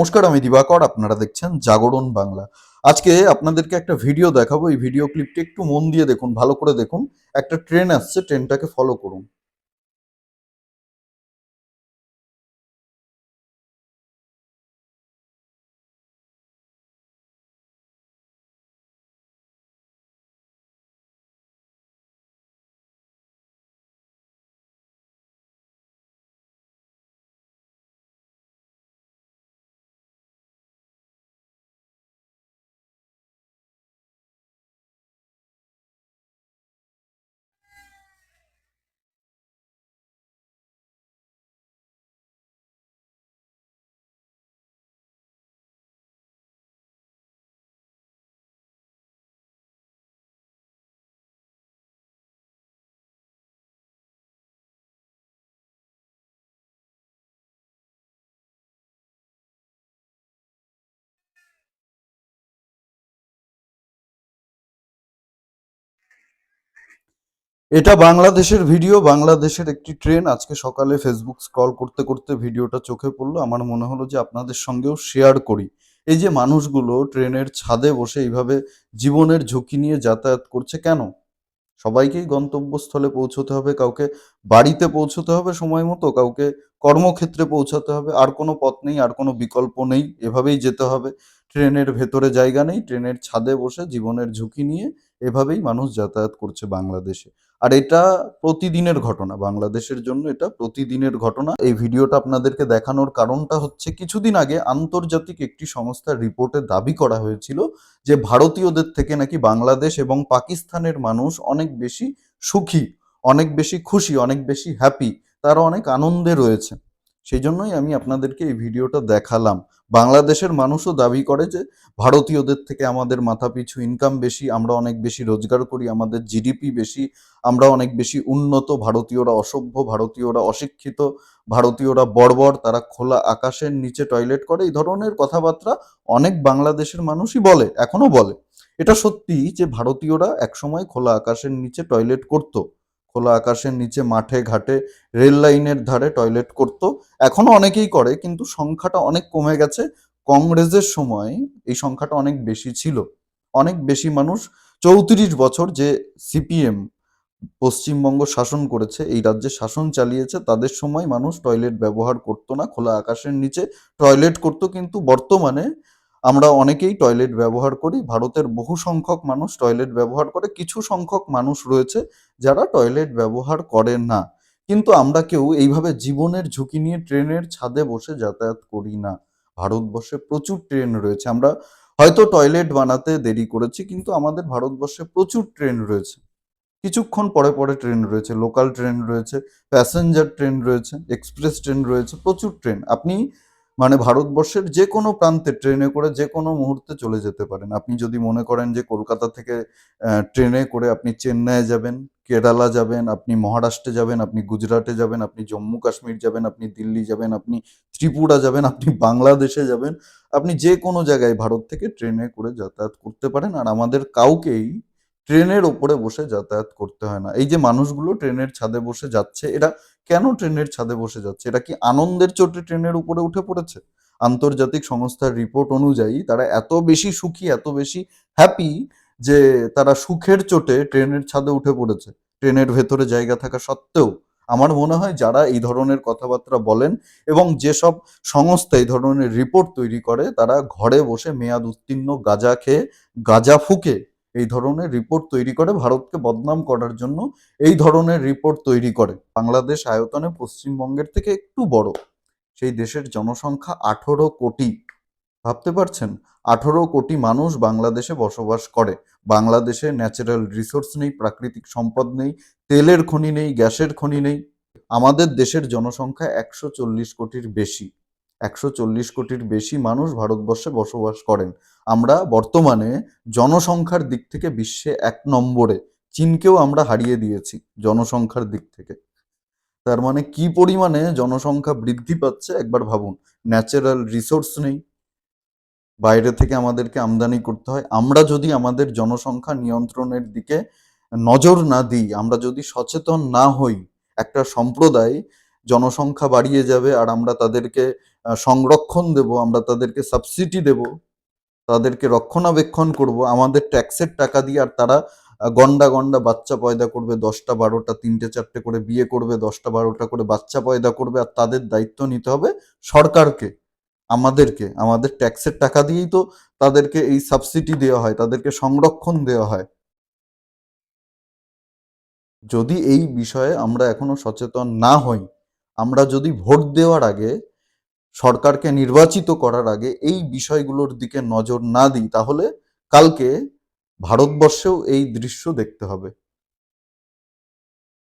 নমস্কার, আমি দিবাকর, আপনারা দেখছেন জাগরণ বাংলা। আজকে আপনাদেরকে একটা ভিডিও দেখাবো। এই ভিডিও ক্লিপটি একটু মন দিয়ে দেখুন, ভালো করে দেখুন। একটা ট্রেন আসছে ট্রেনটাকে ফলো করুন। এটা বাংলাদেশের ভিডিও, বাংলাদেশের একটি ট্রেন। আজকে সকালে ফেসবুক স্ক্রল করতে করতে ভিডিওটা চোখে পড়ল। আমার মনে হলো যে আপনাদের সঙ্গেও শেয়ার করি। এই যে মানুষগুলো ট্রেনের ছাদে বসে এইভাবে জীবনের ঝুঁকি নিয়ে যাতায়াত করছে কেন? সবাইকেই গন্তব্যস্থলে পৌঁছতে হবে, কাউকে বাড়িতে পৌঁছতে হবে সময় মতো, কাউকে কর্মক্ষেত্রে পৌঁছাতে হবে। আর কোনো পথ নেই, আর কোনো বিকল্প নেই। এভাবেই যেতে হবে। ট্রেনের ভেতরে জায়গা নেই। ট্রেনের ছাদে বসে জীবনের ঝুঁকি নিয়ে এভাবেই মানুষ যাতায়াত করছে বাংলাদেশে। আর এটা প্রতিদিনের ঘটনা, বাংলাদেশের জন্য এটা প্রতিদিনের ঘটনা। এই ভিডিওটা আপনাদেরকে দেখানোর কারণটা হচ্ছে কিছুদিন আগে আন্তর্জাতিক একটি সংস্থার রিপোর্টে দাবি করা হয়েছিল যে ভারতীয়দের থেকে নাকি বাংলাদেশ এবং পাকিস্তানের মানুষ অনেক বেশি সুখী, অনেক বেশি খুশি, অনেক বেশি হ্যাপি তারা অনেক আনন্দে রয়েছে। সেই জন্যই আমি আপনাদেরকে এই ভিডিওটা দেখালাম। বাংলাদেশের মানুষও দাবি করে যে ভারতীয়দের থেকে আমাদের মাথাপিছু ইনকাম বেশি, আমরা অনেক বেশি রোজগার করি, আমাদের জিডিপি বেশি, আমরা অনেক বেশি উন্নত, ভারতীয়রা অসভ্য, ভারতীয়রা অশিক্ষিত, ভারতীয়রা বর্বর, তারা খোলা আকাশের নিচে টয়লেট করে, এই ধরনের কথাবার্তা অনেক বাংলাদেশের মানুষই বলে এখনও বলে। এটা সত্যি যে ভারতীয়রা একসময় খোলা আকাশের নিচে টয়লেট করত। খোলা আকাশের নিচে, মাঠে, ঘাটে, রেল লাইনের ধারে টয়লেট করত। এখনও অনেকেই করে, কিন্তু সংখ্যাটা অনেক কমে গেছে। কংগ্রেসের সময় এই সংখ্যাটা অনেক বেশি ছিল। অনেক বেশি মানুষ চৌত্রিশ বছর যে সিপিএম পশ্চিমবঙ্গ শাসন করেছে, এই রাজ্যে শাসন চালিয়েছে, তাদের সময় মানুষ টয়লেট ব্যবহার করতো না। খোলা আকাশের নিচে টয়লেট করতো, কিন্তু বর্তমানে আমরা অনেকেই টয়লেট ব্যবহার করি। ভারতের বহু সংখ্যক মানুষ টয়লেট ব্যবহার করে। কিছু সংখ্যক মানুষ রয়েছে যারা টয়লেট ব্যবহার করে না। কিন্তু আমরা কেউ এইভাবে জীবনের ঝুঁকি নিয়ে ট্রেনের ছাদে বসে যাতায়াত করি না। ভারতবর্ষে প্রচুর ট্রেন রয়েছে। আমরা হয়তো টয়লেট বানাতে দেরি করেছি, কিন্তু আমাদের ভারতবর্ষে প্রচুর ট্রেন রয়েছে। কিছুক্ষণ পরে পরে ট্রেন রয়েছে লোকাল ট্রেন রয়েছে প্যাসেঞ্জার ট্রেন রয়েছে এক্সপ্রেস ট্রেন রয়েছে, প্রচুর ট্রেন। আপনি মানে ভারতবর্ষের যে কোনো প্রান্তে ট্রেনে করে যে কোনো মুহূর্তে চলে যেতে পারেন। আপনি যদি মনে করেন যে কলকাতা থেকে ট্রেনে করে আপনি চেন্নাই যাবেন, কেরালা যাবেন, আপনি মহারাষ্ট্রে যাবেন, আপনি গুজরাটে যাবেন, আপনি জম্মু কাশ্মীর যাবেন, আপনি দিল্লি যাবেন, আপনি ত্রিপুরা যাবেন, আপনি বাংলাদেশে যাবেন, আপনি যে কোনো জায়গায় ভারত থেকে ট্রেনে করে যাতায়াত করতে পারেন। আর আমাদের কাউকেই ট্রেনের ওপরে বসে যাতায়াত করতে হয় না। এই যে মানুষগুলো ট্রেনের ছাদে বসে যাচ্ছে, এরা কেন ট্রেনের ছাদে বসে যাচ্ছে? এটা কি আনন্দের চোটে ট্রেনের উপরে উঠে পড়েছে? আন্তর্জাতিক সংস্থার রিপোর্ট অনুযায়ী তারা এত বেশি সুখী, এত বেশি হ্যাপি যে তারা সুখের চোটে ট্রেনের ছাদে উঠে পড়েছে। ট্রেনের ভেতরে জায়গা থাকা সত্ত্বেও আমার মনে হয় যারা এই ধরনের কথাবার্তা বলেন এবং যেসব সংস্থা এই ধরনের রিপোর্ট তৈরি করে, তারা ঘরে বসে মেয়াদ উত্তীর্ণ গাঁজা খেয়ে, গাঁজা ফুকে এই ধরনের রিপোর্ট তৈরি করে, ভারতকে বদনাম করার জন্য এই ধরনের রিপোর্ট তৈরি করে। বাংলাদেশ আয়তনে পশ্চিমবঙ্গের থেকে একটু বড়। সেই দেশের জনসংখ্যা আঠেরো কোটি। ভাবতে পারছেন? আঠেরো কোটি মানুষ বাংলাদেশে বসবাস করে। বাংলাদেশে ন্যাচারাল রিসোর্স নেই, প্রাকৃতিক সম্পদ নেই, তেলের খনি নেই, গ্যাসের খনি নেই। আমাদের দেশের জনসংখ্যা একশো চল্লিশ কোটির বেশি। একশো চল্লিশ কোটির বেশি মানুষ ভারতবর্ষে বসবাস করেন। আমরা বর্তমানে জনসংখ্যার দিক থেকে বিশ্বে এক নম্বরে। চীনকেও আমরা হারিয়ে দিয়েছি জনসংখ্যার দিক থেকে। তার মানে কি পরিমাণে জনসংখ্যা বৃদ্ধি পাচ্ছে একবার ভাবুন। ন্যাচারাল রিসোর্স নেই। বাইরে থেকে আমাদেরকে আমদানি করতে হয়। আমরা যদি আমাদের জনসংখ্যা নিয়ন্ত্রণের দিকে নজর না দিই, আমরা যদি সচেতন না হই, একটা সম্প্রদায় জনসংখ্যা বাড়িয়ে যাবে আর আমরা তাদেরকে সংরক্ষণ দেব, আমরা তাদেরকে সাবসিডি দেব তাদেরকে রক্ষণাবেক্ষণ করব। আমাদের ট্যাক্সের টাকা দিয়ে আর তারা গন্ডা গন্ডা বাচ্চা পয়দা করবে, দশটা বারোটা, তিনটে চারটে করে বিয়ে করবে, দশটা বারোটা করে বাচ্চা পয়দা করবে, আর তাদের দায়িত্ব নিতে হবে সরকারকে, আমাদেরকে। আমাদের ট্যাক্সের টাকা দিয়েই তো তাদেরকে এই সাবসিডি দেওয়া হয়, তাদেরকে সংরক্ষণ দেওয়া হয়। যদি এই বিষয়ে আমরা এখনও সচেতন না হই, আমরা যদি ভোট দেওয়ার আগে সরকারকে নির্বাচিত করার আগে এই বিষয়গুলোর দিকে নজর না দিই, তাহলে কালকে ভারতবর্ষেও এই দৃশ্য দেখতে হবে।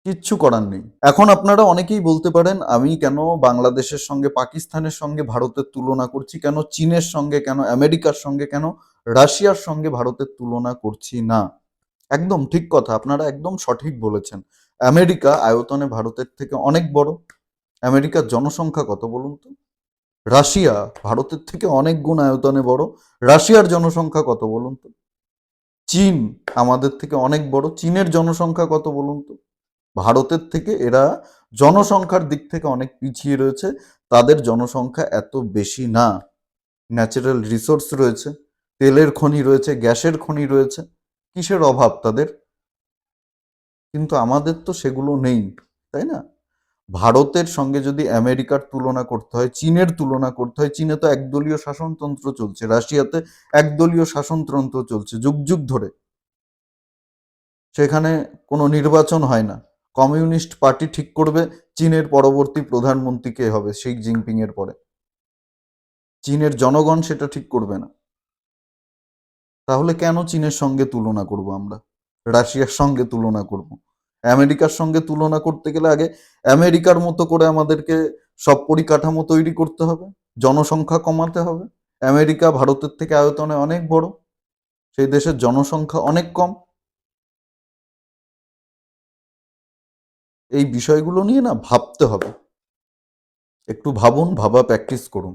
কিচ্ছু করার নেই। এখন আপনারা অনেকেই বলতে পারেন, আমি কেন বাংলাদেশের সঙ্গে, পাকিস্তানের সঙ্গে ভারতের তুলনা করছি কেন, চীনের সঙ্গে কেন, আমেরিকার সঙ্গে কেন, রাশিয়ার সঙ্গে ভারতের তুলনা করছি না। একদম ঠিক কথা, আপনারা একদম সঠিক বলেছেন। আমেরিকা আয়তনে ভারতের থেকে অনেক বড়। আমেরিকার জনসংখ্যা কত বলুন তো? রাশিয়া ভারতের থেকে অনেক গুণ আয়তনে বড়। রাশিয়ার জনসংখ্যা কত বলুন তো? চীন আমাদের থেকে অনেক বড়। চীনের জনসংখ্যা কত বলুন তো? ভারতের থেকে এরা জনসংখ্যার দিক থেকে অনেক পিছিয়ে রয়েছে। তাদের জনসংখ্যা এত বেশি না। ন্যাচারাল রিসোর্স রয়েছে। তেলের খনি রয়েছে, গ্যাসের খনি রয়েছে। কিসের অভাব তাদের? কিন্তু আমাদের তো সেগুলো নেই, তাই না? ভারতের সঙ্গে যদি আমেরিকার তুলনা করতে হয়, চীনের তুলনা করতে হয়, চীনে তো একদলীয় শাসনতন্ত্র চলছে, রাশিয়াতে একদলীয় শাসনতন্ত্র চলছে যুগ যুগ ধরে। সেখানে কোনো নির্বাচন হয় না। কমিউনিস্ট পার্টি ঠিক করবে, চীনের পরবর্তী প্রধানমন্ত্রী কে হবে? শি জিনপিং এর পরে। চীনের জনগণ সেটা ঠিক করবে না। তাহলে কেন চীনের সঙ্গে তুলনা করব আমরা? রাশিয়ার সঙ্গে তুলনা করব? আমেরিকার সঙ্গে তুলনা করতে গেলে আগে আমেরিকার মতো করে আমাদেরকে সব পরিকাঠামো তৈরি করতে হবে, জনসংখ্যা কমাতে হবে। আমেরিকা ভারতের থেকে আয়তনে অনেক বড়, সেই দেশের জনসংখ্যা অনেক কম। এই বিষয়গুলো নিয়ে না ভাবতে হবে। একটু ভাবুন, ভাবা প্র্যাকটিস করুন।